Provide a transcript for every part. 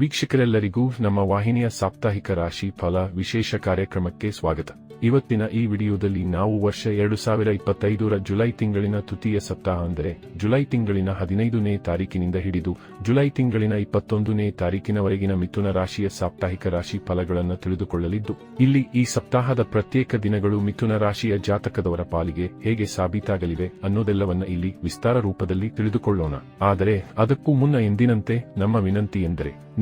ವೀಕ್ಷಕರೆಲ್ಲರಿಗೂ ನಮ್ಮ ವಾಹಿನಿಯ ಸಾಪ್ತಾಹಿಕ ರಾಶಿ ಫಲ ವಿಶೇಷ ಕಾರ್ಯಕ್ರಮಕ್ಕೆ ಸ್ವಾಗತ. ಇವತ್ತಿನ ಈ ವಿಡಿಯೋದಲ್ಲಿ ನಾವು ವರ್ಷ ಎರಡು ಸಾವಿರ ಇಪ್ಪತ್ತೈದರ ಜುಲೈ ತಿಂಗಳಿನ ತೃತೀಯ ಸಪ್ತಾಹ ಅಂದರೆ ಜುಲೈ ತಿಂಗಳಿನ ಹದಿನೈದನೇ ತಾರೀಕಿನಿಂದ ಹಿಡಿದು ಜುಲೈ ತಿಂಗಳಿನ ಇಪ್ಪತ್ತೊಂದನೇ ತಾರೀಕಿನವರೆಗಿನ ಮಿಥುನ ರಾಶಿಯ ಸಾಪ್ತಾಹಿಕ ರಾಶಿ ಫಲಗಳನ್ನು ತಿಳಿದುಕೊಳ್ಳಲಿದ್ದು, ಇಲ್ಲಿ ಈ ಸಪ್ತಾಹದ ಪ್ರತ್ಯೇಕ ದಿನಗಳು ಮಿಥುನ ರಾಶಿಯ ಜಾತಕದವರ ಪಾಲಿಗೆ ಹೇಗೆ ಸಾಬೀತಾಗಲಿವೆ ಅನ್ನೋದೆಲ್ಲವನ್ನ ಇಲ್ಲಿ ವಿಸ್ತಾರ ರೂಪದಲ್ಲಿ ತಿಳಿದುಕೊಳ್ಳೋಣ. ಆದರೆ ಅದಕ್ಕೂ ಮುನ್ನ ಎಂದಿನಂತೆ ನಮ್ಮ ವಿನಂತಿ ಎಂದರೆ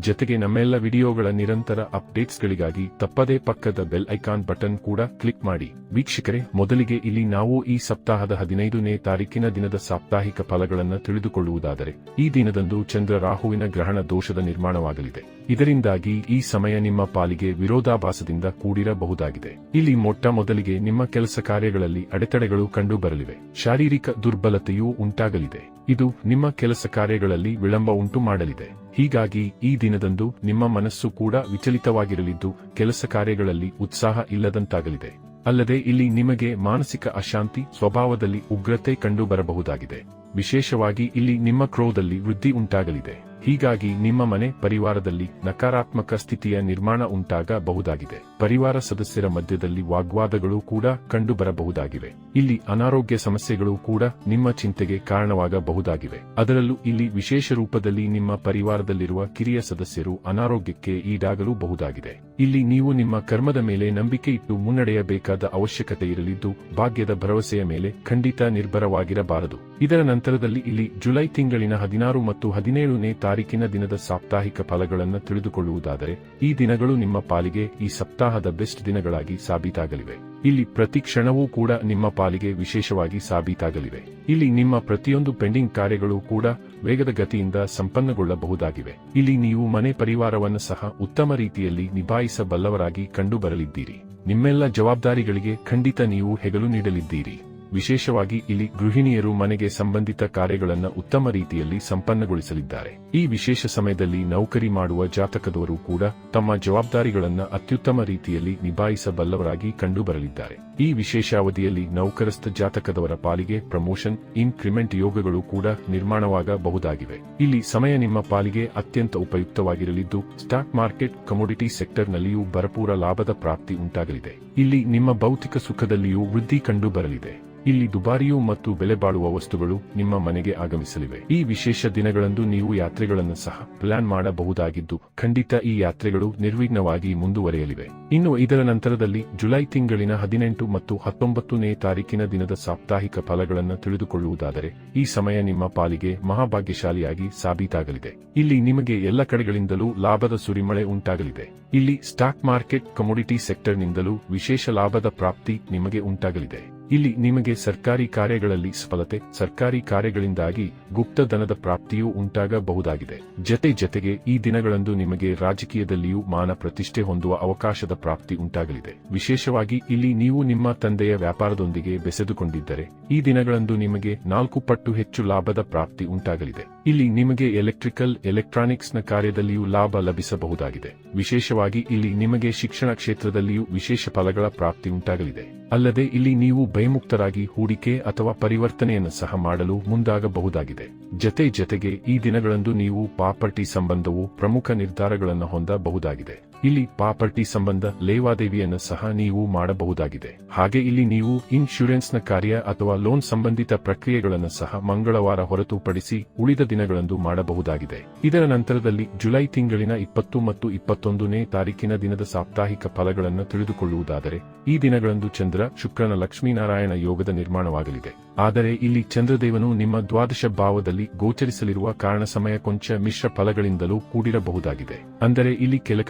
ಜೊತೆಗೆ ನಮ್ಮೆಲ್ಲ ವಿಡಿಯೋಗಳ ನಿರಂತರ ಅಪ್ಡೇಟ್ಸ್ಗಳಿಗಾಗಿ ತಪ್ಪದೇ ಪಕ್ಕದ ಬೆಲ್ ಐಕಾನ್ ಬಟನ್ ಕೂಡ ಕ್ಲಿಕ್ ಮಾಡಿ. ವೀಕ್ಷಕರೇ, ಮೊದಲಿಗೆ ಇಲ್ಲಿ ನಾವು ಈ ಸಪ್ತಾಹದ ಹದಿನೈದನೇ ತಾರೀಕಿನ ದಿನದ ಸಾಪ್ತಾಹಿಕ ಫಲಗಳನ್ನು ತಿಳಿದುಕೊಳ್ಳುವುದಾದರೆ, ಈ ದಿನದಂದು ಚಂದ್ರ ರಾಹುವಿನ ಗ್ರಹಣ ದೋಷದ ನಿರ್ಮಾಣವಾಗಲಿದೆ. ಇದರಿಂದಾಗಿ ಈ ಸಮಯ ನಿಮ್ಮ ಪಾಲಿಗೆ ವಿರೋಧಾಭಾಸದಿಂದ ಕೂಡಿರಬಹುದಾಗಿದೆ. ಇಲ್ಲಿ ಮೊಟ್ಟ ಮೊದಲಿಗೆ ನಿಮ್ಮ ಕೆಲಸ ಕಾರ್ಯಗಳಲ್ಲಿ ಅಡೆತಡೆಗಳು ಕಂಡುಬರಲಿವೆ. ಶಾರೀರಿಕ ದುರ್ಬಲತೆಯೂ ಉಂಟಾಗಲಿದೆ. ಇದು ನಿಮ್ಮ ಕೆಲಸ ಕಾರ್ಯಗಳಲ್ಲಿ ವಿಳಂಬ ಉಂಟು ಮಾಡಲಿದೆ ಹೀಗಾಗಿ ಈ ದಿನದಂದು ನಿಮ್ಮ ಮನಸ್ಸು ಕೂಡ ವಿಚಲಿತವಾಗಿರಲಿದ್ದು ಕೆಲಸ ಕಾರ್ಯಗಳಲ್ಲಿ ಉತ್ಸಾಹ ಇಲ್ಲದಂತಾಗಲಿದೆ. ಅಲ್ಲದೆ ಇಲ್ಲಿ ನಿಮಗೆ ಮಾನಸಿಕ ಅಶಾಂತಿ ಸ್ವಭಾವದಲ್ಲಿ ಉಗ್ರತೆ ಕಂಡುಬರಬಹುದಾಗಿದೆ. ವಿಶೇಷವಾಗಿ ಇಲ್ಲಿ ನಿಮ್ಮ ಕ್ರೋಧದಲ್ಲಿ ವೃದ್ಧಿ ಉಂಟಾಗಲಿದೆ. ಹೀಗಾಗಿ ನಿಮ್ಮ ಮನೆ ಪರಿವಾರದಲ್ಲಿ ನಕಾರಾತ್ಮಕ ಸ್ಥಿತಿಯ ನಿರ್ಮಾಣ ಉಂಟಾಗಬಹುದಾಗಿದೆ. ಪರಿವಾರ ಸದಸ್ಯರ ಮಧ್ಯದಲ್ಲಿ ವಾಗ್ವಾದಗಳು ಕೂಡ ಕಂಡುಬರಬಹುದಾಗಿವೆ. ಇಲ್ಲಿ ಅನಾರೋಗ್ಯ ಸಮಸ್ಯೆಗಳು ಕೂಡ ನಿಮ್ಮ ಚಿಂತೆಗೆ ಕಾರಣವಾಗಬಹುದಾಗಿವೆ. ಅದರಲ್ಲೂ ಇಲ್ಲಿ ವಿಶೇಷ ರೂಪದಲ್ಲಿ ನಿಮ್ಮ ಪರಿವಾರದಲ್ಲಿರುವ ಕಿರಿಯ ಸದಸ್ಯರು ಅನಾರೋಗ್ಯಕ್ಕೆ ಈಡಾಗಲು ಬಹುದಾಗಿದೆ ಇಲ್ಲಿ ನೀವು ನಿಮ್ಮ ಕರ್ಮದ ಮೇಲೆ ನಂಬಿಕೆ ಇಟ್ಟು ಮುನ್ನಡೆಯಬೇಕಾದ ಅವಶ್ಯಕತೆ ಇರಲಿದ್ದು, ಭಾಗ್ಯದ ಭರವಸೆಯ ಮೇಲೆ ಖಂಡಿತ ನಿರ್ಭರವಾಗಿರಬಾರದು. ಇದರ ನಂತರದಲ್ಲಿ ಇಲ್ಲಿ ಜುಲೈ ತಿಂಗಳಿನ ಹದಿನಾರು ಮತ್ತು ಹದಿನೇಳನೇ ತಾರೀಕಿನ ದಿನದ ಸಾಪ್ತಾಹಿಕ ಫಲಗಳನ್ನು ತಿಳಿದುಕೊಳ್ಳುವುದಾದರೆ, ಈ ದಿನಗಳು ನಿಮ್ಮ ಪಾಲಿಗೆ ಈ ಸಪ್ತಾಹದ ಬೆಸ್ಟ್ ದಿನಗಳಾಗಿ ಸಾಬೀತಾಗಲಿವೆ. ಇಲ್ಲಿ ಪ್ರತಿ ಕ್ಷಣವೂ ಕೂಡ ನಿಮ್ಮ ಪಾಲಿಗೆ ವಿಶೇಷವಾಗಿ ಸಾಬೀತಾಗಲಿವೆ. ಇಲ್ಲಿ ನಿಮ್ಮ ಪ್ರತಿಯೊಂದು ಪೆಂಡಿಂಗ್ ಕಾರ್ಯಗಳು ಕೂಡ ವೇಗದ ಗತಿಯಿಂದ ಸಂಪನ್ನಗೊಳ್ಳಬಹುದಾಗಿವೆ. ಇಲ್ಲಿ ನೀವು ಮನೆ ಪರಿವಾರವನ್ನು ಸಹ ಉತ್ತಮ ರೀತಿಯಲ್ಲಿ ನಿಭಾಯಿಸಬಲ್ಲವರಾಗಿ ಕಂಡುಬರಲಿದ್ದೀರಿ. ನಿಮ್ಮೆಲ್ಲ ಜವಾಬ್ದಾರಿಗಳಿಗೆ ಖಂಡಿತ ನೀವು ಹೆಗಲು ನೀಡಲಿದ್ದೀರಿ. ವಿಶೇಷವಾಗಿ ಇಲ್ಲಿ ಗೃಹಿಣಿಯರು ಮನೆಗೆ ಸಂಬಂಧಿತ ಕಾರ್ಯಗಳನ್ನು ಉತ್ತಮ ರೀತಿಯಲ್ಲಿ ಸಂಪನ್ನಗೊಳಿಸಲಿದ್ದಾರೆ. ಈ ವಿಶೇಷ ಸಮಯದಲ್ಲಿ ನೌಕರಿ ಮಾಡುವ ಜಾತಕದವರು ಕೂಡ ತಮ್ಮ ಜವಾಬ್ದಾರಿಗಳನ್ನು ಅತ್ಯುತ್ತಮ ರೀತಿಯಲ್ಲಿ ನಿಭಾಯಿಸಬಲ್ಲವರಾಗಿ ಕಂಡುಬರಲಿದ್ದಾರೆ. ಈ ವಿಶೇಷ ಅವಧಿಯಲ್ಲಿ ನೌಕರಸ್ಥ ಜಾತಕದವರ ಪಾಲಿಗೆ ಪ್ರಮೋಷನ್, ಇನ್ಕ್ರಿಮೆಂಟ್ ಯೋಗಗಳು ಕೂಡ ನಿರ್ಮಾಣವಾಗಬಹುದಾಗಿವೆ. ಇಲ್ಲಿ ಸಮಯ ನಿಮ್ಮ ಪಾಲಿಗೆ ಅತ್ಯಂತ ಉಪಯುಕ್ತವಾಗಿರಲಿದ್ದು, ಸ್ಟಾಕ್ ಮಾರ್ಕೆಟ್, ಕಮೋಡಿಟಿ ಸೆಕ್ಟರ್ನಲ್ಲಿಯೂ ಭರಪೂರ ಲಾಭದ ಪ್ರಾಪ್ತಿ ಉಂಟಾಗಲಿದೆ. ಇಲ್ಲಿ ನಿಮ್ಮ ಭೌತಿಕ ಸುಖದಲ್ಲಿಯೂ ವೃದ್ಧಿ ಕಂಡು ಬರಲಿದೆ ಇಲ್ಲಿ ದುಬಾರಿಯೂ ಮತ್ತು ಬೆಲೆ ಬಾಳುವ ವಸ್ತುಗಳು ನಿಮ್ಮ ಮನೆಗೆ ಆಗಮಿಸಲಿವೆ. ಈ ವಿಶೇಷ ದಿನಗಳಂದು ನೀವು ಯಾತ್ರೆಗಳನ್ನು ಸಹ ಪ್ಲಾನ್ ಮಾಡಬಹುದಾಗಿದ್ದು, ಖಂಡಿತ ಈ ಯಾತ್ರೆಗಳು ನಿರ್ವಿಘ್ನವಾಗಿ ಮುಂದುವರೆಯಲಿವೆ. ಇನ್ನು ಇದರ ನಂತರದಲ್ಲಿ ಜುಲೈ ತಿಂಗಳಿನ ಹದಿನೆಂಟು ಮತ್ತು ಹತ್ತೊಂಬತ್ತನೇ ತಾರೀಕಿನ ದಿನದ ಸಾಪ್ತಾಹಿಕ ಫಲಗಳನ್ನು ತಿಳಿದುಕೊಳ್ಳುವುದಾದರೆ, ಈ ಸಮಯ ನಿಮ್ಮ ಪಾಲಿಗೆ ಮಹಾಭಾಗ್ಯಶಾಲಿಯಾಗಿ ಸಾಬೀತಾಗಲಿದೆ. ಇಲ್ಲಿ ನಿಮಗೆ ಎಲ್ಲ ಕಡೆಗಳಿಂದಲೂ ಲಾಭದ ಸುರಿಮಳೆ ಉಂಟಾಗಲಿದೆ. ಇಲ್ಲಿ ಸ್ಟಾಕ್ ಮಾರ್ಕೆಟ್, ಕಮೋಡಿಟಿ ಸೆಕ್ಟರ್ನಿಂದಲೂ ವಿಶೇಷ ಲಾಭದ ಪ್ರಾಪ್ತಿ ನಿಮಗೆ ಉಂಟಾಗಲಿದೆ. ಇಲ್ಲಿ ನಿಮಗೆ ಸರ್ಕಾರಿ ಕಾರ್ಯಗಳಲ್ಲಿ ಸಫಲತೆ, ಸರ್ಕಾರಿ ಕಾರ್ಯಗಳಿಂದಾಗಿ ಗುಪ್ತಧನದ ಪ್ರಾಪ್ತಿಯೂ ಉಂಟಾಗಬಹುದಾಗಿದೆ. ಜತೆ ಜತೆಗೆ ಈ ದಿನಗಳಂದು ನಿಮಗೆ ರಾಜಕೀಯದಲ್ಲಿಯೂ ಮಾನ ಪ್ರತಿಷ್ಠೆ ಹೊಂದುವ ಅವಕಾಶದ ಪ್ರಾಪ್ತಿ ಉಂಟಾಗಲಿದೆ. ವಿಶೇಷವಾಗಿ ಇಲ್ಲಿ ನೀವು ನಿಮ್ಮ ತಂದೆಯ ವ್ಯಾಪಾರದೊಂದಿಗೆ ಬೆಸೆದುಕೊಂಡಿದ್ದರೆ, ಈ ದಿನಗಳಂದು ನಿಮಗೆ ನಾಲ್ಕು ಪಟ್ಟು ಹೆಚ್ಚು ಲಾಭದ ಪ್ರಾಪ್ತಿ ಉಂಟಾಗಲಿದೆ. ಇಲ್ಲಿ ನಿಮಗೆ ಎಲೆಕ್ಟ್ರಿಕಲ್, ಎಲೆಕ್ಟ್ರಾನಿಕ್ಸ್ನ ಕಾರ್ಯದಲ್ಲಿಯೂ ಲಾಭ ಲಭಿಸಬಹುದಾಗಿದೆ. ವಿಶೇಷವಾಗಿ ಇಲ್ಲಿ ನಿಮಗೆ ಶಿಕ್ಷಣ ಕ್ಷೇತ್ರದಲ್ಲಿಯೂ ವಿಶೇಷ ಫಲಗಳ ಪ್ರಾಪ್ತಿ ಉಂಟಾಗಲಿದೆ. ಅಲ್ಲದೆ ಇಲ್ಲಿ ನೀವು ಭಯಮುಕ್ತರಾಗಿ ಹೂಡಿಕೆ ಅಥವಾ ಪರಿವರ್ತನೆಯನ್ನು ಸಹ ಮಾಡಲು ಮುಂದಾಗಬಹುದಾಗಿದೆ. ಜತೆ ಜತೆಗೆ ಈ ದಿನಗಳಂದು ನೀವು ಪಾಪರ್ಟಿ ಸಂಬಂಧವು ಪ್ರಮುಖ ನಿರ್ಧಾರಗಳನ್ನು ಹೊಂದಬಹುದಾಗಿದೆ. ಇಲ್ಲಿ ಪಾಪರ್ಟಿ ಸಂಬಂಧ ಲೇವಾದೇವಿಯನ್ನು ಸಹ ನೀವು ಮಾಡಬಹುದಾಗಿದೆ. ಹಾಗೆ ಇಲ್ಲಿ ನೀವು ಇನ್ಶೂರೆನ್ಸ್ನ ಕಾರ್ಯ ಅಥವಾ ಲೋನ್ ಸಂಬಂಧಿತ ಪ್ರಕ್ರಿಯೆಗಳನ್ನು ಸಹ ಮಂಗಳವಾರ ಹೊರತುಪಡಿಸಿ ಉಳಿದ ದಿನಗಳಂದು ಮಾಡಬಹುದಾಗಿದೆ. ಇದರ ನಂತರದಲ್ಲಿ ಜುಲೈ ತಿಂಗಳಿನ ಇಪ್ಪತ್ತು ಮತ್ತು ಇಪ್ಪತ್ತೊಂದನೇ ತಾರೀಕಿನ ದಿನದ ಸಾಪ್ತಾಹಿಕ ಫಲಗಳನ್ನು ತಿಳಿದುಕೊಳ್ಳುವುದಾದರೆ, ಈ ದಿನಗಳಂದು ಚಂದ್ರ ಶುಕ್ರನ ಲಕ್ಷ್ಮೀನಾರಾಯಣ ಯೋಗದ ನಿರ್ಮಾಣವಾಗಲಿದೆ. ಆದರೆ ಇಲ್ಲಿ ಚಂದ್ರದೇವನು ನಿಮ್ಮ ದ್ವಾದಶ ಭಾವದಲ್ಲಿ ಗೋಚರಿಸಲಿರುವ ಕಾರಣ ಸಮಯ ಕೊಂಚ ಮಿಶ್ರ ಫಲಗಳಿಂದಲೂ ಕೂಡಿರಬಹುದಾಗಿದೆ. ಅಂದರೆ ಇಲ್ಲಿ ಕೆಲ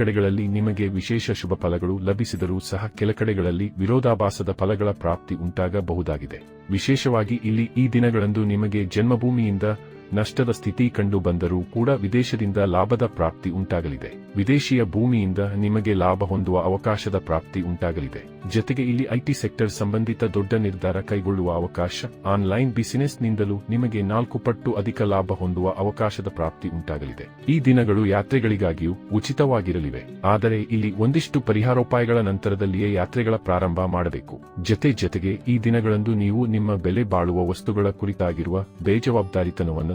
ನಿಮಗೆ ವಿಶೇಷ ಶುಭ ಫಲಗಳು ಲಭಿಸಿದರೂ ಸಹ ಕೆಲ ಕಡೆಗಳಲ್ಲಿ ವಿರೋಧಾಭಾಸದ ಫಲಗಳ ಪ್ರಾಪ್ತಿ ಉಂಟಾಗಬಹುದಾಗಿದೆ. ವಿಶೇಷವಾಗಿ ಇಲ್ಲಿ ಈ ದಿನಗಳಂದು ನಿಮಗೆ ಜನ್ಮಭೂಮಿಯಿಂದ ನಷ್ಟದ ಸ್ಥಿತಿ ಕಂಡು ಬಂದರೂ ಕೂಡ ವಿದೇಶದಿಂದ ಲಾಭದ ಪ್ರಾಪ್ತಿ ಉಂಟಾಗಲಿದೆ. ವಿದೇಶಿಯ ಭೂಮಿಯಿಂದ ನಿಮಗೆ ಲಾಭ ಹೊಂದುವ ಅವಕಾಶದ ಪ್ರಾಪ್ತಿ ಉಂಟಾಗಲಿದೆ. ಜೊತೆಗೆ ಇಲ್ಲಿ ಐಟಿ ಸೆಕ್ಟರ್ ಸಂಬಂಧಿತ ದೊಡ್ಡ ನಿರ್ಧಾರ ಕೈಗೊಳ್ಳುವ ಅವಕಾಶ, ಆನ್ಲೈನ್ ಬಿಸಿನೆಸ್ನಿಂದಲೂ ನಿಮಗೆ ನಾಲ್ಕು ಪಟ್ಟು ಅಧಿಕ ಲಾಭ ಹೊಂದುವ ಅವಕಾಶದ ಪ್ರಾಪ್ತಿ ಉಂಟಾಗಲಿದೆ. ಈ ದಿನಗಳು ಯಾತ್ರೆಗಳಿಗಾಗಿಯೂ ಉಚಿತವಾಗಿರಲಿವೆ. ಆದರೆ ಇಲ್ಲಿ ಒಂದಿಷ್ಟು ಪರಿಹಾರೋಪಾಯಗಳ ನಂತರದಲ್ಲಿಯೇ ಯಾತ್ರೆಗಳ ಪ್ರಾರಂಭ ಮಾಡಬೇಕು. ಜತೆ ಜತೆಗೆ ಈ ದಿನಗಳಂದು ನೀವು ನಿಮ್ಮ ಬೆಲೆ ಬಾಳುವ ವಸ್ತುಗಳ ಕುರಿತಾಗಿರುವ ಬೇಜವಾಬ್ದಾರಿತನವನ್ನು